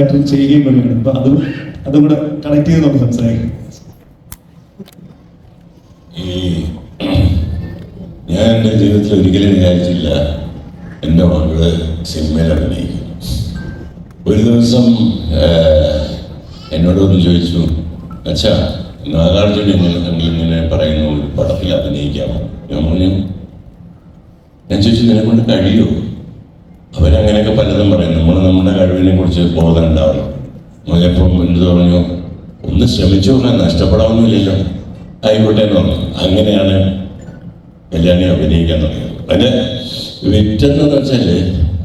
Director ചെയ്യുകയും വേണം. അപ്പൊ അതും അതും കൂടെ കണക്ട് ചെയ്ത് നമുക്ക് സംസാരിക്കാം. ഞാൻ എന്റെ ജീവിതത്തിൽ ഒരിക്കലും വിചാരിച്ചില്ല എന്റെ മകൾ സിനിമയിൽ അഭിനയിക്കും. ഒരു ദിവസം എന്നോട് എന്നോടൊന്ന് ചോദിച്ചു അച്ഛാ നാഗാർജുന ഇങ്ങനെ ഇങ്ങനെ പറയുന്ന? ഒരു പടത്തിൽ അഭിനയിക്കാമോ? ഞാൻ പറഞ്ഞു ഞാൻ ചോദിച്ചു നിന്നെ കൊണ്ട് കഴിയുമോ അവരങ്ങനെയൊക്കെ പലതും പറയും നമ്മുടെ കഴിവിനെ കുറിച്ച് ബോധം ഉണ്ടാവണം. മുതലിപ്പം എന്ത് പറഞ്ഞു ഒന്ന് ശ്രമിച്ചു നോക്കാൻ നഷ്ടപ്പെടാവുന്നില്ലല്ലോ. ആയിക്കോട്ടെ എന്ന് പറഞ്ഞു. അങ്ങനെയാണ് കല്യാണി അഭിനയിക്കാൻ തുടങ്ങിയത്. അതിന് വിറ്റെന്ന് വെച്ചാൽ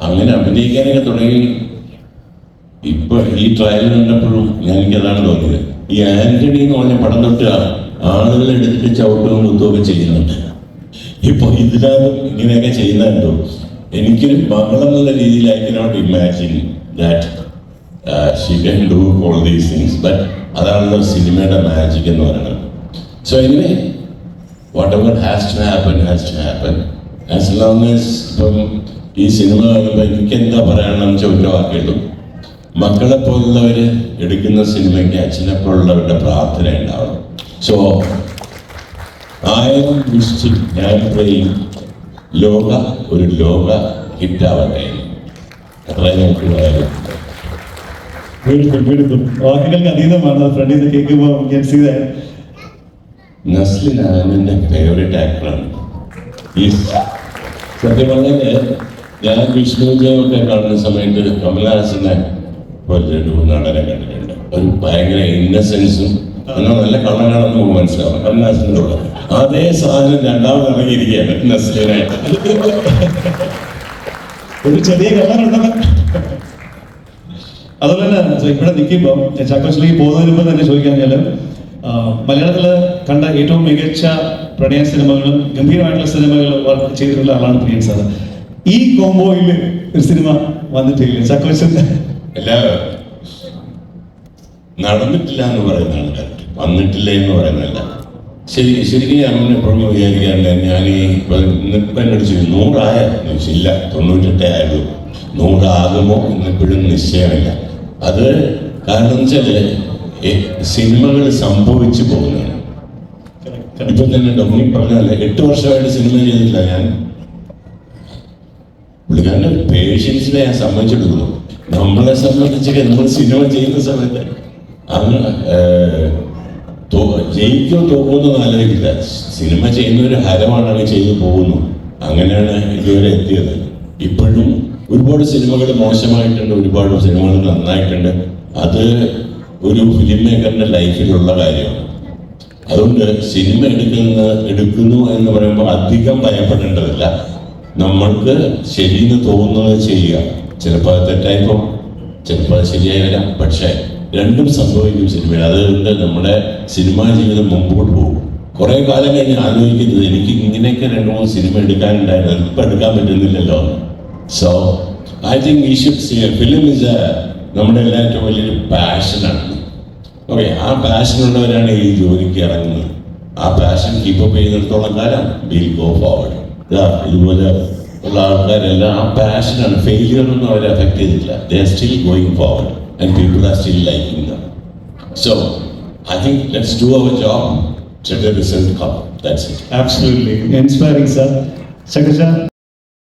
അങ്ങനെ അഭിനയിക്കാനൊക്കെ തുടങ്ങി. ഇപ്പൊ ഈ ട്രയൽ കണ്ടപ്പോഴും ഞാൻ എനിക്ക് അതാണ് തോന്നിയത്. ഈ ആന്റണി എന്ന് പറഞ്ഞ പടം തൊട്ട് ആളുകൾ എടുത്തിട്ട് ചവിട്ടുകയും കുത്തുകയൊക്കെ ചെയ്യുന്നുണ്ട്. ഇപ്പൊ ഇതിനകത്തും ഇങ്ങനെയൊക്കെ ചെയ്യുന്നുണ്ടോ? എനിക്കൊരു മകൾ എന്നുള്ള രീതിയിൽ I cannot imagine that she can do all these things but അതാണല്ലോ സിനിമയുടെ മാജിക് എന്ന് പറയുന്നത്. So anyway whatever has to happen has to happen as long as ഇപ്പം ഈ സിനിമ കാണുമ്പോൾ എനിക്ക് എന്താ പറയണമെന്ന് ഒറ്റ വാക്കുള്ളൂ മക്കളെ പോലുള്ളവർ എടുക്കുന്ന സിനിമയ്ക്ക് അച്ഛനെ പ്രാർത്ഥന ഉണ്ടാവണം. സോ ആയിരം വിസ്റ്റ് ഞാൻ പ്രേയും ലോക ഒരു ലോക ഹിറ്റാവട്ടെ. അത്രയും നമുക്ക് പറയാം ബ്യൂട്ടിഫുൾ ബ്യൂട്ടിഫുൾ വാക്കുകൾക്ക് അതീതമാണ്. ഫ്രണ്ടിൽ നിന്ന് കേൾക്കുമ്പോൾ ഞാൻ സീ ദാറ്റ് നസ്ലിൻ ആനന്ദിന്റെ ഫേവറേറ്റ് ആക്ടറാണ് ഈ സത്യം പറഞ്ഞാൽ ഞാൻ വിഷ്ണു കാണുന്ന സമയത്ത് കമലഹാസനെ പോലെ ഒരു നടനെ കണ്ടിട്ടുണ്ട്. ഒരു ഭയങ്കര ഇന്നസെൻസും എന്നാൽ നല്ല കള്ളനാണെന്ന് നമുക്ക് മനസ്സിലാവും കമലഹാസന്റെ കൂടെ അതേ സാധനം രണ്ടാമത് ഇറങ്ങിയിരിക്കുകയാണ്. നസ്ലിനായിട്ട് ഒരു ചെറിയ കള്ളനുണ്ടെന്ന് അതുപോലെ തന്നെ ഇവിടെ നിൽക്കുമ്പോൾ ചാക്കോച്ചിലേക്ക് പോകുന്നതിന് മുമ്പ് തന്നെ ചോദിക്കാൻ കഴിഞ്ഞാൽ മലയാളത്തിൽ കണ്ട ഏറ്റവും മികച്ച പ്രണയ സിനിമകളും ഗംഭീരമായിട്ടുള്ള സിനിമകളും വർക്ക് ചെയ്തിട്ടുള്ള ആളാണ് പ്രിയൻ സാർ. ഈ കോംബോയിൽ ഒരു സിനിമ വന്നിട്ടില്ല? ചാക്കോച്ചൻ അല്ല നടന്നിട്ടില്ല എന്ന് പറയുന്നതാണ് വന്നിട്ടില്ല എന്ന് പറയുന്നതല്ല. ശരി ശരിക്കും ഞാൻ എപ്പോഴും വിചാരിക്കാറില്ല ഞാൻ ഈ ഇപ്പം ഇന്നിപ്പം എന്നോട് ചോദിച്ചു നൂറായ ഇല്ല തൊണ്ണൂറ്റെട്ടേ ആയുള്ളൂ. നൂറാകുമോ എന്നിപ്പോഴും നിശ്ചയമില്ല. അത് കാരണം വെച്ചാൽ സിനിമകൾ സംഭവിച്ചു പോകുന്നതാണ്. ഇപ്പം തന്നെ ഡൊമിനിക് പറഞ്ഞല്ലേ എട്ട് വർഷമായിട്ട് സിനിമ ചെയ്തിട്ടില്ല ഞാൻ. പുള്ളിക്കാരന്റെ പേഷ്യൻസിനെ ഞാൻ സമ്മതിച്ചെടുക്കുന്നു. നമ്മളെ സംബന്ധിച്ചൊക്കെ നമ്മൾ സിനിമ ചെയ്യുന്ന സമയത്ത് അങ്ങ് ജയിക്കോ തോക്കുമെന്ന് ആലോചിക്കില്ല സിനിമ ചെയ്യുന്ന ഒരു ഹരമാണ് ചെയ്തു പോകുന്നു. അങ്ങനെയാണ് ഇതുവരെ എത്തിയത്. ഇപ്പോഴും ഒരുപാട് സിനിമകൾ മോശമായിട്ടുണ്ട് ഒരുപാട് സിനിമകൾ നന്നായിട്ടുണ്ട്. അത് ഒരു ഫിലിം മേക്കറിന്റെ ലൈഫിലുള്ള കാര്യമാണ്. അതുകൊണ്ട് സിനിമ എടുക്കുന്ന എടുക്കുന്നു എന്ന് പറയുമ്പോൾ അധികം ഭയപ്പെടേണ്ടതില്ല. നമ്മൾക്ക് ശരിയെന്ന് തോന്നുന്നത് ചെയ്യുക. ചിലപ്പോൾ അത് തെറ്റായിപ്പോ ചിലപ്പോൾ അത് ശരിയായി വരാം. പക്ഷേ രണ്ടും സംഭവിക്കും സിനിമയിൽ. അതുകൊണ്ട് നമ്മുടെ സിനിമാ ജീവിതം മുമ്പോട്ട് പോകും. കുറേ കാലം കഴിഞ്ഞ് ആലോചിക്കുന്നത് എനിക്ക് ഇങ്ങനെയൊക്കെ രണ്ട് മൂന്ന് സിനിമ എടുക്കാനുണ്ടായിരുന്നു. ഇപ്പം എടുക്കാൻ പറ്റുന്നില്ലല്ലോ. സോ ഐ തിങ്ക് ഈ ഷുഡ് ഫിലിം ഇസ് എ നമ്മുടെ എല്ലാവരും വലിയൊരു പാഷനാണ് ഓക്കെ ആ പാഷനുള്ളവരാണ് ഈ ജോലിക്ക് ഇറങ്ങുന്നത്. ആ പാഷൻ കീപ്പപ്പ് ചെയ്തിടത്തോളം കാലം വിൽ ഗോ ഫോർവേഡ് ഇതുപോലെ ഉള്ള ആൾക്കാരെല്ലാം ആ പാഷനാണ് ഫെയിലിയർ ഒന്നും അവരെ അഫക്ട് ചെയ്തിട്ടില്ല. They still going forward and people are still liking them. So I think let's do our job, till the result comes. That's it. Absolutely. Inspiring, sir. Secretary,